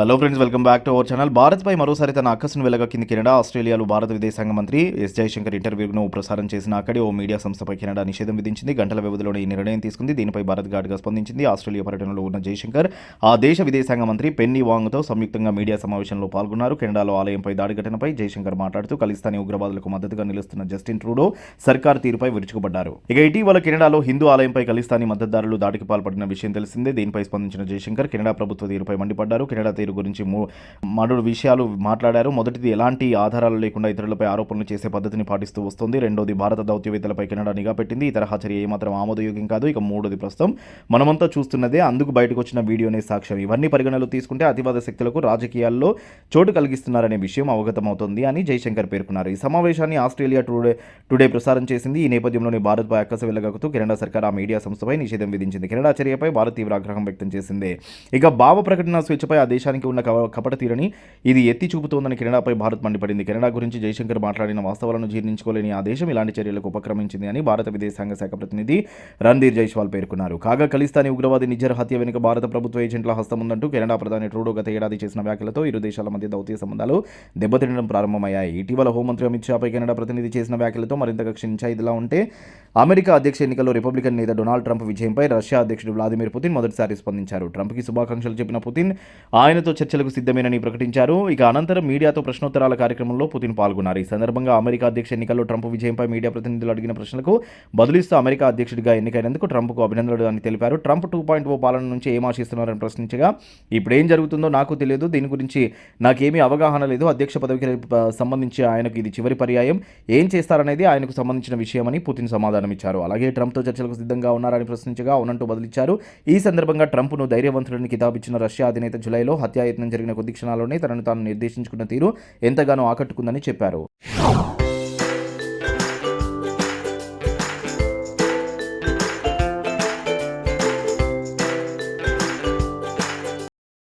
Hello friends welcome back to our channel భారత్పై మరోసారి తన అక్కసును కింది కెనడా ఆస్ట్రేలియాలో భారత విదేశాంగ మంత్రి ఎస్ జయశంకర్ ఇంటర్వ్యూను ప్రసారం చేసిన అక్కడి ఓ మీడియా సంస్థపై కెనడా నిషేధం విధించింది. గంటల వ్యవధిలోనే ఈ నిర్ణయం తీసుకుంది. దీనిపై భారత్ ఘాటుగా స్పందించింది. ఆస్ట్రేలియా పర్యటనలో ఉన్న జయశంకర్ ఆ దేశ విదేశాంగ మంత్రి పెన్నీ వాంగ్తో సంయుక్తంగా మీడియా సమావేశంలో పాల్గొన్నారు. కెనడాలో ఆలయంపై దాడి ఘటనపై జయశంకర్ మాట్లాడుతూ ఖలిస్తానీ ఉగ్రవాదులకు మద్దతుగా నిలుస్తున్న జస్టిన్ ట్రూడో సర్కార్ తీరుపై విరుచుకుపడ్డారు. ఇక ఇటీవల కెనడాలో హిందూ ఆలయంపై ఖలిస్తానీ మద్దతుదారులు దాడికి పాల్పడిన విషయం తెలిసిందే. దీనిపై స్పందించిన జయశంకర్ కెనడా ప్రభుత్వ తీరుపై మండిపడ్డారు. కెనడా తీరు గురించి మూ- విషయాలు మాట్లాడారు. మొదటిది ఎలాంటి ఆధారాలు లేకుండా ఇతరులపై ఆరోపణలు చేసే పద్ధతిని పాటిస్తూ వస్తుంది. రెండోది భారత దౌత్యవేత్తలపై కెనడా నిఘా పెట్టింది. ఈ తరహా చర్య ఏమాత్రం ఆమోదయోగ్యం కాదు. ఇక మూడోది ప్రస్తుతం మనమంతా చూస్తున్నదే అందుకు బయటకు వచ్చిన వీడియోనే సాక్ష్యం. ఇవన్నీ పరిగణలో తీసుకుంటే అతివాద శక్తులకు రాజకీయాల్లో చోటు కలిగిస్తున్నారనే విషయం అవగతమవుతోంది అని జైశంకర్ పేర్కొన్నారు. ఈ సమావేశాన్ని ఆస్ట్రేలియా టుడే టుడే ప్రసారం చేసింది. ఈ నేపథ్యంలోనే భారత్పై అక్కస వెళ్ళగకుతూ కెనడా సర్కార్ ఆ మీడియా సంస్థపై నిషేధం విధించింది. కెనడా చర్యపై భారత్ తీవ్ర ఆగ్రహం వ్యక్తం చేసింది. ఇక భావ ప్రకటన స్వేచ్ఛపై ఆ దేశానికి ఉన్న కపట తీరని ఇది ఎత్తి చూపుతోందని కెనడాపై భారత్ మండిపడింది. కెనడా గురించి జయశంకర్ మాట్లాడిన వాస్తవాలను జీర్ణించుకోలేని ఆ దేశం ఇలాంటి చర్యలకు ఉపక్రమించింది అని భారత విదేశాంగ శాఖ ప్రతినిధి రణ్ధీర్ జైస్వాల్ పేర్కొన్నారు. కాగా ఖలిస్తానీ ఉగ్రవాది నిజర్ హత్య వెనుక భారత ప్రభుత్వ ఏజెంట్ల హస్తం ఉందంటూ కెనడా ప్రధాని ట్రూడో గత ఏడాది చేసిన వ్యాఖ్యలతో ఇరు దేశాల మధ్య దౌత్య సంబంధాలు దెబ్బతినడం ప్రారంభమయ్యాయి. ఇటీవల హోంమంత్రి అమిత్ షాపై కెనడా ప్రతినిధి చేసిన వ్యాఖ్యలతో మరింతగా క్షీణించాయి. ఇదిలా ఉంటే అమెరికా అధ్యక్ష ఎన్నికల్లో రిపబ్లికన్ నేత డొనాల్డ్ ట్రంప్ విజయంపై రష్యా అధ్యక్షుడు వ్లాదిమిర్ పుతిన్ మొదటిసారి స్పందించారు. ట్రంప్కి శుభాకాంక్షలు చెప్పిన పుతిన్ ఆయన ఆయనతో చర్చలకు సిద్ధమేనని ప్రకటించారు. ఇక అనంతరం మీడియాతో ప్రశ్నోత్తరాల కార్యక్రమంలో పుతిన్ పాల్గొన్నారు. ఈ సందర్భంగా అమెరికా అధ్యక్ష ఎన్నికల్లో ట్రంప్ విజయంపై మీడియా ప్రతినిధులు అడిగిన ప్రశ్నలకు బదులిస్తూ అమెరికా అధ్యక్షుడిగా ఎన్నికైనందుకు ట్రంప్కు అభినందనలు అని తెలిపారు. ట్రంప్ టూ పాయింట్ ఓ పాలన నుంచి ఏం ఆశిస్తున్నారని ప్రశ్నించగా ఇప్పుడు ఏం జరుగుతుందో నాకు తెలియదు. దీని గురించి నాకేమీ అవగాహన లేదు. అధ్యక్ష పదవికి సంబంధించి ఆయనకు ఇది చివరి పర్యాయం. ఏం చేస్తారనేది ఆయనకు సంబంధించిన విషయమని పుతిన్ సమాధానమిచ్చారు అలాగే ట్రంప్తో చర్చలకు సిద్ధంగా ఉన్నారని ప్రశ్నించగా అవునంటూ బదిలిచ్చారు. ఈ సందర్భంగా ట్రంప్ను ధైర్యవంతుడిని కితాబిచ్చిన రష్యా అధినేత జులైలో హత్యాయత్నం జరిగిన కొద్ది క్షణాల్లోనే తనను తాను నిర్దేశించుకున్న తీరు ఎంతగానో ఆకట్టుకుందని చెప్పారు.